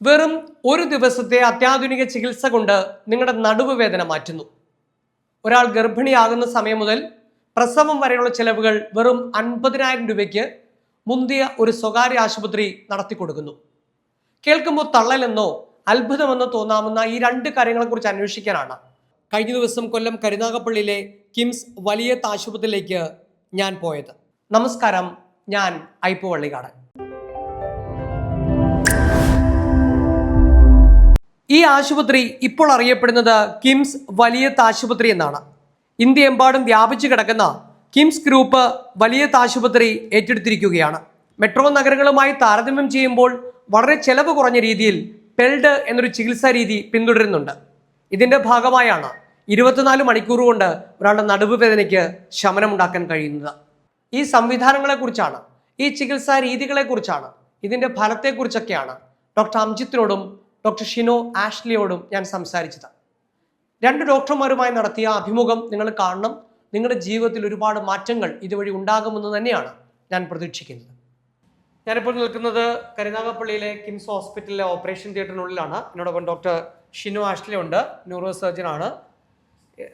വെറും ഒരു ദിവസത്തെ അത്യാധുനിക ചികിത്സ കൊണ്ട് നിങ്ങളുടെ നടുവ് വേദന മാറ്റുന്നു. ഒരാൾ ഗർഭിണിയാകുന്ന സമയം മുതൽ പ്രസവം വരെയുള്ള ചെലവുകൾ വെറും അൻപതിനായിരം രൂപയ്ക്ക് മുന്തിയ ഒരു സ്വകാര്യ ആശുപത്രി നടത്തിക്കൊടുക്കുന്നു കേൾക്കുമ്പോൾ തള്ളലെന്നോ അത്ഭുതമെന്നോ തോന്നാവുന്ന ഈ രണ്ട് കാര്യങ്ങളെക്കുറിച്ച് അന്വേഷിക്കാനാണ്. കഴിഞ്ഞ ദിവസം കൊല്ലം കരുനാഗപ്പള്ളിയിലെ കിംസ് വലിയ ആശുപത്രിയിലേക്ക് ഞാൻ പോയത്. നമസ്കാരം ഞാൻ ഐപ്പോ വള്ളിക്കാടൻ ഈ ആശുപത്രി ഇപ്പോൾ അറിയപ്പെടുന്നത് കിംസ് വലിയ ആശുപത്രി എന്നാണ്. ഇന്ത്യയെമ്പാടും വ്യാപിച്ചു കിടക്കുന്ന കിംസ് ഗ്രൂപ്പ് വലിയ ആശുപത്രി ഏറ്റെടുത്തിരിക്കുകയാണ്. മെട്രോ നഗരങ്ങളുമായി താരതമ്യം ചെയ്യുമ്പോൾ വളരെ ചെലവ് കുറഞ്ഞ രീതിയിൽ പെൽഡ് എന്നൊരു ചികിത്സാ രീതി പിന്തുടരുന്നുണ്ട്. ഇതിന്റെ ഭാഗമായാണ് ഇരുപത്തിനാല് മണിക്കൂർ കൊണ്ട് ഒരാളുടെ നടുവ് വേദനയ്ക്ക് ശമനമുണ്ടാക്കാൻ കഴിയുന്നത്. ഈ സംവിധാനങ്ങളെക്കുറിച്ചാണ് ഈ ചികിത്സാ രീതികളെക്കുറിച്ചാണ് ഇതിന്റെ ഫലത്തെക്കുറിച്ചൊക്കെയാണ് ഡോക്ടർ അംജിത്തിനോടും ഡോക്ടർ ഷിനോ ആഷ്ലിയോടും ഞാൻ സംസാരിച്ചത്. രണ്ട് ഡോക്ടർമാരുമായി നടത്തിയ അഭിമുഖം നിങ്ങൾ കാണണം. നിങ്ങളുടെ ജീവിതത്തിൽ ഒരുപാട് മാറ്റങ്ങൾ ഇതുവഴി ഉണ്ടാകുമെന്ന് തന്നെയാണ് ഞാൻ പ്രതീക്ഷിക്കുന്നത്. ഞാനിപ്പോൾ നിൽക്കുന്നത് കരുനാഗപ്പള്ളിയിലെ കിംസ് ഹോസ്പിറ്റലിലെ ഓപ്പറേഷൻ തിയേറ്ററിനുള്ളിലാണ്. എന്നോടൊപ്പം ഡോക്ടർ ഷിനു ആഷ്ലി ഉണ്ട്. ന്യൂറോ സർജൻ ആണ്.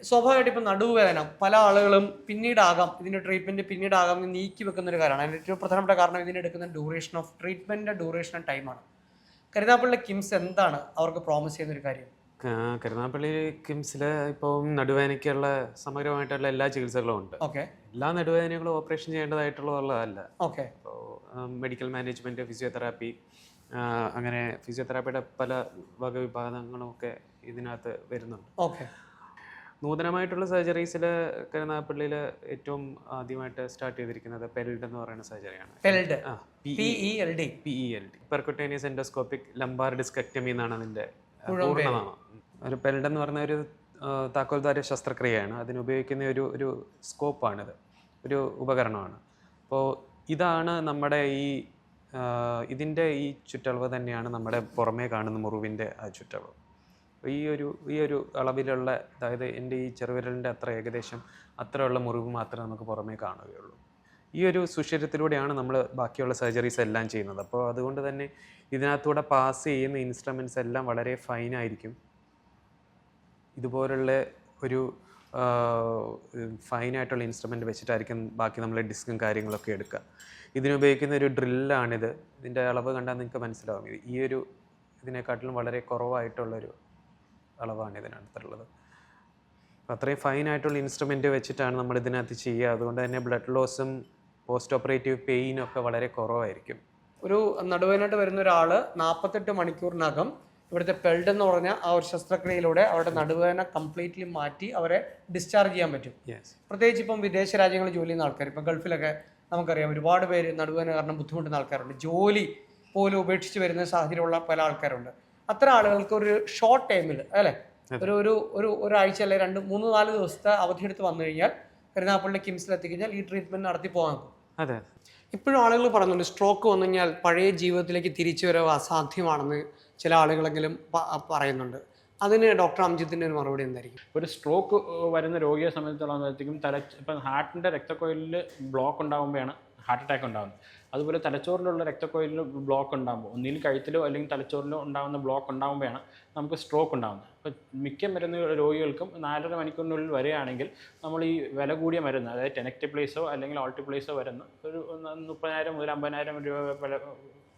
സ്വാഭാവികമായിട്ട് ഇപ്പം നടുവേദന പല ആളുകളും പിന്നീടാകാം. ഇതിന്റെ ട്രീറ്റ്മെന്റ് പിന്നീടാകാം നീക്കി വെക്കുന്ന ഒരു കാര്യമാണ്. അതിന്റെ ഏറ്റവും പ്രധാനപ്പെട്ട കാരണം ഇതിനെടുക്കുന്ന ഡ്യൂറേഷൻ ഓഫ് ട്രീറ്റ്മെന്റിന്റെ ഡ്യൂറേഷൻ ടൈമാണ് കരുനാഗപ്പള്ളിയിലെ കിംസ് എന്താണ് അവർക്ക് പ്രോമിസ് ചെയ്യുന്ന ഒരു കാര്യം? കരുനാപ്പള്ളി കരുനാഗപ്പള്ളി കിംസിൽ ഇപ്പം നടുവേദനയ്ക്കുള്ള സമഗ്രമായിട്ടുള്ള എല്ലാ ചികിത്സകളും ഉണ്ട്. എല്ലാ നടുവേദനകളും ഓപ്പറേഷൻ ചെയ്യേണ്ടതായിട്ടുള്ളതല്ല. ഓക്കെ ഇപ്പോൾ മെഡിക്കൽ മാനേജ്മെന്റ് ഫിസിയോതെറാപ്പി അങ്ങനെ ഫിസിയോതെറാപ്പിയുടെ പല വകവിഭാഗങ്ങളും ഒക്കെ ഇതിനകത്ത് വരുന്നുണ്ട്. ഓക്കെ നൂതനമായിട്ടുള്ള സർജറീസിൽ കരുനാഗപ്പള്ളിയിൽ ഏറ്റവും ആദ്യമായിട്ട് സ്റ്റാർട്ട് ചെയ്തിരിക്കുന്നത് പെൽഡ് എന്ന് പറയുന്ന സർജറിയാണ്. PELD. P E L D P E L D percutaneous endoscopic lumbar discectomy എന്നാണ് അതിന്റെ പൂർണനാമം ഒരു പെൽഡ് എന്ന് പറയുന്ന ഒരു താക്കോൽദാര ശസ്ത്രക്രിയയാണ്. അതിന് ഉപയോഗിക്കുന്ന ഒരു ഒരു സ്കോപ്പാണിത്. ഒരു ഉപകരണമാണ്. അപ്പോൾ ഇതാണ് നമ്മുടെ ഈ ഇതിന്റെ ഈ ചുറ്റളവ് തന്നെയാണ് നമ്മുടെ പുറമേ കാണുന്ന മുറിവിന്റെ ആ ചുറ്റളവ്. ഈ ഒരു ഈ ഒരു അളവിലുള്ള അതായത് എന്റെ ഈ ചെറുവിരലിന്റെ അത്ര ഏകദേശം അത്രയുള്ള മുറിവ് മാത്രമേ നമുക്ക് പുറമേ കാണുകയുള്ളൂ. ഈ ഒരു സുഷിരത്തിലൂടെയാണ് നമ്മൾ ബാക്കിയുള്ള സർജറീസ് എല്ലാം ചെയ്യുന്നത്. അപ്പോൾ അതുകൊണ്ട് തന്നെ ഇതിനകത്തൂടെ പാസ് ചെയ്യുന്ന ഇൻസ്ട്രുമെന്റ്സ് എല്ലാം വളരെ ഫൈനായിരിക്കും ഇതുപോലുള്ള ഒരു ഫൈനായിട്ടുള്ള ഇൻസ്ട്രുമെന്റ് വെച്ചിട്ടായിരിക്കും ബാക്കി നമ്മൾ ഡിസ്കും കാര്യങ്ങളൊക്കെ എടുക്കുക. ഇതിനുപയോഗിക്കുന്ന ഒരു ഡ്രില്ലാണിത് ഇതിന്റെ അളവ് കണ്ടാൽ നിങ്ങൾക്ക് മനസ്സിലാവും. ഈ ഒരു ഇതിനെക്കാട്ടിലും വളരെ കുറവായിട്ടുള്ളൊരു അളവാണ് ഇതിനകത്തുള്ളത്. അപ്പോൾ അത്രയും ഫൈനായിട്ടുള്ള ഇൻസ്ട്രുമെന്റ് വെച്ചിട്ടാണ് നമ്മൾ ഇതിനകത്ത് ചെയ്യുക. അതുകൊണ്ട് തന്നെ ബ്ലഡ് ലോസും പോസ്റ്റ് ഓപ്പറേറ്റീവ് പെയിനും ഒക്കെ വളരെ കുറവായിരിക്കും. ഒരു നടുവേനായിട്ട് വരുന്ന ഒരാൾ നാൽപ്പത്തെട്ട് മണിക്കൂറിനകം ഇവിടുത്തെ പെൽഡ് എന്ന് പറഞ്ഞ ആ ഒരു ശസ്ത്രക്രിയയിലൂടെ അവരുടെ നടുവേദന കംപ്ലീറ്റ്ലി മാറ്റി അവരെ ഡിസ്ചാർജ് ചെയ്യാൻ പറ്റും. പ്രത്യേകിച്ച് ഇപ്പം വിദേശ രാജ്യങ്ങളിൽ ജോലി ചെയ്യുന്ന ആൾക്കാർ ഇപ്പം ഗൾഫിലൊക്കെ നമുക്കറിയാം ഒരുപാട് പേര് നടുവേദന കാരണം ബുദ്ധിമുട്ടുന്ന ആൾക്കാരുണ്ട്. ജോലി പോലും ഉപേക്ഷിച്ച് വരുന്ന സാഹചര്യമുള്ള പല ആൾക്കാരുണ്ട്. അത്തരം ആളുകൾക്ക് ഒരു ഷോർട്ട് ടൈമിൽ അല്ലേ? ഒരു ഒരു ഒരു ഒരാഴ്ച അല്ലെ രണ്ട് മൂന്ന് നാല് ദിവസത്തെ അവധി എടുത്ത് വന്നു കഴിഞ്ഞാൽ കരുനാപ്പള്ളിയിലെ കിംസിൽ എത്തിക്കഴിഞ്ഞാൽ ഈ ട്രീറ്റ്മെന്റ് നടത്തി പോകാൻ അതെ. ഇപ്പോഴും ആളുകൾ പറയുന്നുണ്ട് സ്ട്രോക്ക് വന്നു കഴിഞ്ഞാൽ പഴയ ജീവിതത്തിലേക്ക് തിരിച്ചു വരവ് അസാധ്യമാണെന്ന് ചില ആളുകളെങ്കിലും പറയുന്നുണ്ട്. അതിന് ഡോക്ടർ അംജിത്തിന്റെ ഒരു മറുപടി എന്തായിരിക്കും? ഒരു സ്ട്രോക്ക് വരുന്ന രോഗിയെ സംബന്ധിച്ചിടത്തോളം തല ഇപ്പം ഹാർട്ടിന്റെ രക്തക്കൊയിലിൽ ബ്ലോക്ക് ഉണ്ടാകുമ്പോഴാണ് ഹാർട്ട് അറ്റാക്ക് ഉണ്ടാകുന്നത് അതുപോലെ തലച്ചോറിലുള്ള രക്തക്കൊഴലിൽ ബ്ലോക്ക് ഉണ്ടാകുമ്പോൾ ഒന്നിൽ കഴുത്തിലോ അല്ലെങ്കിൽ തലച്ചോറിലോ ഉണ്ടാകുന്ന ബ്ലോക്ക് ഉണ്ടാകുമ്പോഴാണ് നമുക്ക് സ്ട്രോക്ക് ഉണ്ടാകുന്നത്. അപ്പോൾ മിക്ക മരുന്ന് രോഗികൾക്കും നാലര മണിക്കൂറിനുള്ളിൽ വരികയാണെങ്കിൽ നമ്മൾ ഈ വില കൂടിയ മരുന്ന് അതായത് ടെനക്റ്റിപ്ലേസോ അല്ലെങ്കിൽ ഓൾട്ടിപ്ലേസോ വരുന്ന ഒരു മുപ്പതിനായിരം മുതൽ അമ്പതിനായിരം രൂപ വില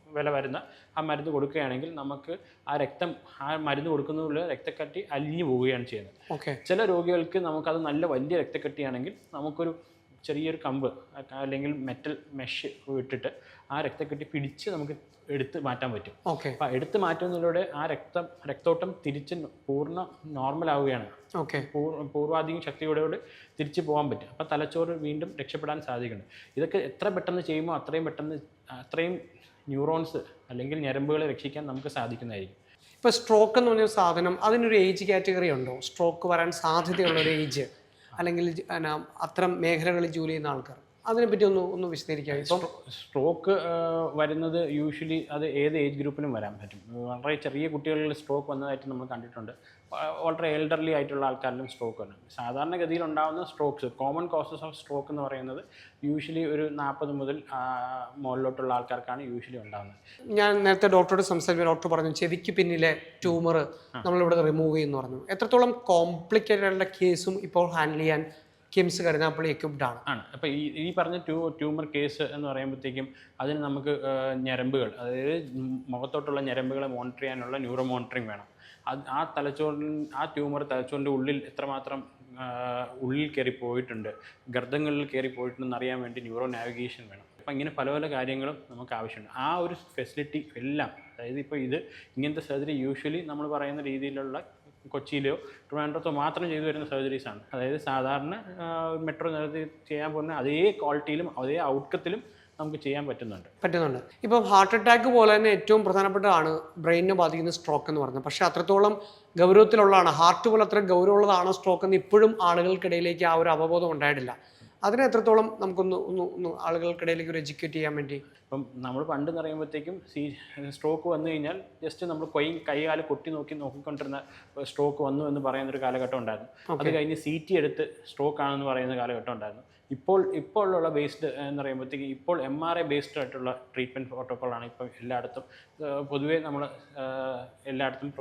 വില വരുന്ന ആ മരുന്ന് കൊടുക്കുകയാണെങ്കിൽ നമുക്ക് ആ രക്തം ആ മരുന്ന് കൊടുക്കുന്നതിൽ രക്തക്കട്ടി അലിഞ്ഞു പോവുകയാണ് ചെയ്യുന്നത്. ഓക്കെ. ചില രോഗികൾക്ക് നമുക്കത് നല്ല വലിയ രക്തക്കെട്ടിയാണെങ്കിൽ നമുക്കൊരു ചെറിയൊരു കമ്പ് അല്ലെങ്കിൽ മെറ്റൽ മെഷ് ഇട്ടിട്ട് ആ രക്തക്കെട്ടി പിടിച്ച് നമുക്ക് എടുത്ത് മാറ്റാൻ പറ്റും. ഓക്കെ. അപ്പം എടുത്ത് മാറ്റുന്നതിലൂടെ ആ രക്തം രക്തോട്ടം തിരിച്ച് പൂർണ നോർമൽ ആവുകയാണ്. ഓക്കെ. പൂർ പൂർവാധികം ശക്തിയോടെ തിരിച്ചു പോകാൻ പറ്റും. അപ്പം തലച്ചോറ് വീണ്ടും രക്ഷപ്പെടാൻ സാധിക്കുന്നുണ്ട് ഇതൊക്കെ എത്ര പെട്ടെന്ന് ചെയ്യുമ്പോൾ അത്രയും പെട്ടെന്ന് അത്രയും ന്യൂറോൺസ് അല്ലെങ്കിൽ ഞരമ്പുകളെ രക്ഷിക്കാൻ നമുക്ക് സാധിക്കുന്നതായിരിക്കും. ഇപ്പൊ സ്ട്രോക്ക് എന്ന് പറഞ്ഞ സാധനം അതിനൊരു ഏജ് കാറ്റഗറി ഉണ്ടോ? സ്ട്രോക്ക് വരാൻ സാധ്യതയുള്ള ഒരു ഏജ് അല്ലെങ്കിൽ അത്തരം മേഖലകളിൽ ജോലി ചെയ്യുന്ന ആൾക്കാർ. അതിനെപ്പറ്റി ഒന്ന് ഒന്ന് വിശദീകരിക്കാം ഇപ്പം സ്ട്രോക്ക് വരുന്നത് യൂഷ്വലി അത് ഏത് ഏജ് ഗ്രൂപ്പിലും വരാൻ പറ്റും. വളരെ ചെറിയ കുട്ടികളിൽ സ്ട്രോക്ക് വന്നതായിട്ട് നമ്മൾ കണ്ടിട്ടുണ്ട്. വളരെ എൽഡർലി ആയിട്ടുള്ള ആൾക്കാരിലും സ്ട്രോക്ക് വരും സാധാരണഗതിയിൽ ഉണ്ടാകുന്ന strokes common causes of stroke എന്ന് പറയുന്നത് യൂഷ്വലി ഒരു നാൽപ്പത് മുതൽ മുകളിലോട്ടുള്ള ആൾക്കാർക്കാണ് യൂഷ്വലി ഉണ്ടാകുന്നത് ഞാൻ നേരത്തെ ഡോക്ടറോട് സംസാരിക്കുമ്പോൾ ഡോക്ടർ പറഞ്ഞു ചെവിക്ക് പിന്നിലെ ട്യൂമർ നമ്മളിവിടെ റിമൂവ് ചെയ്യുന്നു പറഞ്ഞു. എത്രത്തോളം കോംപ്ലിക്കേറ്റഡ് ആയിട്ടുള്ള കേസും ഇപ്പോൾ ഹാൻഡിൽ ചെയ്യാൻ കിംസ് കരുനാപ്പള്ളി എക്യുപ്ഡ് ആണ്. ആണ് അപ്പോൾ ഈ ഈ പറഞ്ഞ ട്യൂ ട്യൂമർ കേസ് എന്ന് പറയുമ്പോഴത്തേക്കും അതിന് നമുക്ക് ഞരമ്പുകൾ അതായത് മുഖത്തോട്ടുള്ള ഞരമ്പുകളെ മോണിറ്റർ ചെയ്യാനുള്ള ന്യൂറോ മോണിറ്ററിങ് വേണം. അത് ആ തലച്ചോറിൽ ആ ട്യൂമർ തലച്ചോറിന്റെ ഉള്ളിൽ എത്രമാത്രം ഉള്ളിൽ കയറി പോയിട്ടുണ്ട് ഗർദ്ദങ്ങളിൽ കയറി പോയിട്ടുണ്ടെന്ന് അറിയാൻ വേണ്ടി ന്യൂറോ നാവിഗേഷൻ വേണം. അപ്പം ഇങ്ങനെ പല പല കാര്യങ്ങളും നമുക്ക് ആവശ്യമുണ്ട്. ആ ഒരു ഫെസിലിറ്റി എല്ലാം അതായത് ഇപ്പോൾ ഇത് ഇങ്ങനത്തെ സർജറി യൂഷ്വലി നമ്മൾ പറയുന്ന രീതിയിലുള്ള കൊച്ചിയിലോ ട്രിവാൻഡ്രത്തോ മാത്രം ചെയ്തു വരുന്ന സർജറീസാണ് അതായത് സാധാരണ മെട്രോ നിരത്തി ചെയ്യാൻ പോകുന്ന അതേ ക്വാളിറ്റിയിലും അതേ ഔട്ട്കത്തിലും നമുക്ക് ചെയ്യാൻ പറ്റുന്നുണ്ട്. പറ്റുന്നുണ്ട്. ഇപ്പം ഹാർട്ട് അറ്റാക്ക് പോലെ തന്നെ ഏറ്റവും പ്രധാനപ്പെട്ടതാണ് ബ്രെയിനിനെ ബാധിക്കുന്ന സ്ട്രോക്ക് എന്ന് പറയുന്നത്. പക്ഷേ അത്രത്തോളം ഗൗരവത്തിലുള്ളതാണ്. ഹാർട്ട് പോലെ അത്ര ഗൗരവമുള്ളതാണോ സ്ട്രോക്ക് എന്ന് ഇപ്പോഴും ആളുകൾക്കിടയിലേക്ക് ആ ഒരു അവബോധം ഉണ്ടായിട്ടില്ല. അതിനെ എത്രത്തോളം നമുക്കൊന്ന് ഒന്ന് ഒന്ന് ആളുകൾക്കിടയിലേക്ക് ഒരു എഡ്യൂക്കേറ്റ് ചെയ്യാൻ വേണ്ടി? ഇപ്പം നമ്മൾ പണ്ട് എന്ന് പറയുമ്പോഴത്തേക്കും സീ സ്ട്രോക്ക് വന്നു കഴിഞ്ഞാൽ ജസ്റ്റ് നമ്മൾ കൊയ് കൈകാൽ കൊട്ടി നോക്കി നോക്കിക്കൊണ്ടിരുന്ന സ്ട്രോക്ക് വന്നു എന്ന് പറയുന്ന ഒരു കാലഘട്ടം ഉണ്ടായിരുന്നു. അത് കഴിഞ്ഞ് സി ടി എടുത്ത് സ്ട്രോക്ക് ആണെന്ന് പറയുന്ന കാലഘട്ടം ഉണ്ടായിരുന്നു. ഇപ്പോൾ ഇപ്പോൾ ഉള്ള ബേസ്ഡ് എന്ന് പറയുമ്പോഴത്തേക്ക് ഇപ്പോൾ എം ആർ ഐ ബേസ്ഡ് ആയിട്ടുള്ള ട്രീറ്റ്മെന്റ് പ്രോട്ടോക്കോളാണ് ഇപ്പം എല്ലായിടത്തും പൊതുവേ നമ്മൾ എല്ലായിടത്തും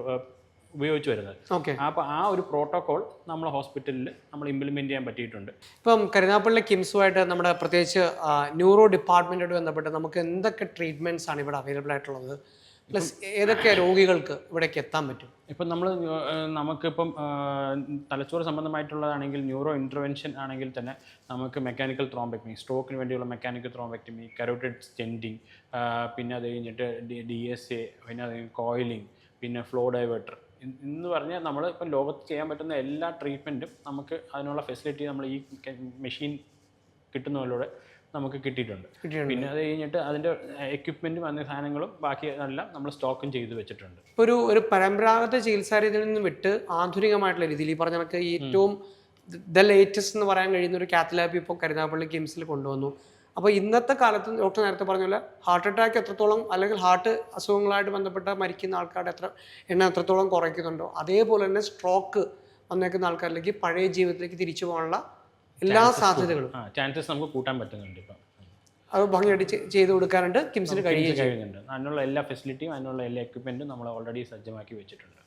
ഉപയോഗിച്ച് വരുന്നത് ഓക്കെ. അപ്പോൾ ആ ഒരു പ്രോട്ടോകോൾ നമ്മൾ ഹോസ്പിറ്റലിൽ നമ്മൾ ഇംപ്ലിമെന്റ് ചെയ്യാൻ പറ്റിയിട്ടുണ്ട്. ഇപ്പം കരുനാപ്പള്ളി കിംസുമായിട്ട് നമ്മുടെ പ്രത്യേകിച്ച് ന്യൂറോ ഡിപ്പാർട്ട്മെന്റോട് ബന്ധപ്പെട്ട് നമുക്ക് എന്തൊക്കെ ട്രീറ്റ്മെന്റ്സ് ആണ് ഇവിടെ അവൈലബിൾ ആയിട്ടുള്ളത്? പ്ലസ് ഏതൊക്കെ രോഗികൾക്ക് ഇവിടേക്ക് എത്താൻ പറ്റും? ഇപ്പം നമ്മൾ നമുക്കിപ്പം തലച്ചോറ് സംബന്ധമായിട്ടുള്ളതാണെങ്കിൽ ന്യൂറോ ഇന്റർവെൻഷൻ ആണെങ്കിൽ തന്നെ നമുക്ക് മെക്കാനിക്കൽ ത്രോംബെക്ടമി സ്ട്രോക്കിന് വേണ്ടിയുള്ള മെക്കാനിക്കൽ ത്രോംബെക്ടമി കരോട്ടിഡ് സ്റ്റെൻഡിങ് പിന്നെ അത് കഴിഞ്ഞിട്ട് ഡി ഡി എസ് എ പിന്നെ അത് കോയിലിംഗ് പിന്നെ ഫ്ലോ ഡൈവേർട്ടർ എന്ന് പറഞ്ഞാൽ നമ്മൾ ഇപ്പം ലോകത്ത് ചെയ്യാൻ പറ്റുന്ന എല്ലാ ട്രീറ്റ്മെന്റും നമുക്ക് അതിനുള്ള ഫെസിലിറ്റി നമ്മൾ ഈ മെഷീൻ കിട്ടുന്നതിലൂടെ നമുക്ക് കിട്ടിയിട്ടുണ്ട്. പിന്നെ അത് കഴിഞ്ഞിട്ട് അതിന്റെ എക്യുപ്മെന്റും അതിന്റെ സാധനങ്ങളും ബാക്കി എല്ലാം നമ്മൾ സ്റ്റോക്കും ചെയ്ത് വെച്ചിട്ടുണ്ട്. ഇപ്പോൾ ഒരു ഒരു പരമ്പരാഗത ചികിത്സാ രീതിയിൽ നിന്ന് വിട്ട് ആധുനികമായിട്ടുള്ള രീതിയിൽ ഈ പറഞ്ഞ കണക്ക് ഏറ്റവും ദ ലേറ്റസ്റ്റ് എന്ന് പറയാൻ കഴിയുന്ന ഒരു കാത്തലാബി ഇപ്പോൾ കരുതാപ്പള്ളി കിംസിൽ കൊണ്ടുവന്നു. അപ്പോൾ ഇന്നത്തെ കാലത്ത് ഡോക്ടർ നേരത്തെ പറഞ്ഞ പോലെ ഹാർട്ട് അറ്റാക്ക് എത്രത്തോളം അല്ലെങ്കിൽ ഹാർട്ട് അസുഖങ്ങളായിട്ട് ബന്ധപ്പെട്ട മരിക്കുന്ന ആൾക്കാരുടെ എത്ര എണ്ണം എത്രത്തോളം കുറയ്ക്കുന്നുണ്ടോ അതേപോലെ തന്നെ സ്ട്രോക്ക് വന്നേക്കുന്ന ആൾക്കാരിലേക്ക് പഴയ ജീവിതത്തിലേക്ക് തിരിച്ചു പോകാനുള്ള എല്ലാ സാധ്യതകളും. ചാൻസസ് നമുക്ക് കൂട്ടാൻ പറ്റുന്നുണ്ട് ഇപ്പം. അത് ഭംഗിയായിട്ട് ചെയ്ത് കൊടുക്കാനുണ്ട് കിംസിന് കഴിയുകയും കഴിയുന്നുണ്ട്. അതിനുള്ള എല്ലാ ഫെസിലിറ്റിയും അതിനുള്ള എല്ലാ എക്യുപ്മെന്റും നമ്മൾ ഓൾറെഡി സജ്ജമാക്കി വെച്ചിട്ടുണ്ട്.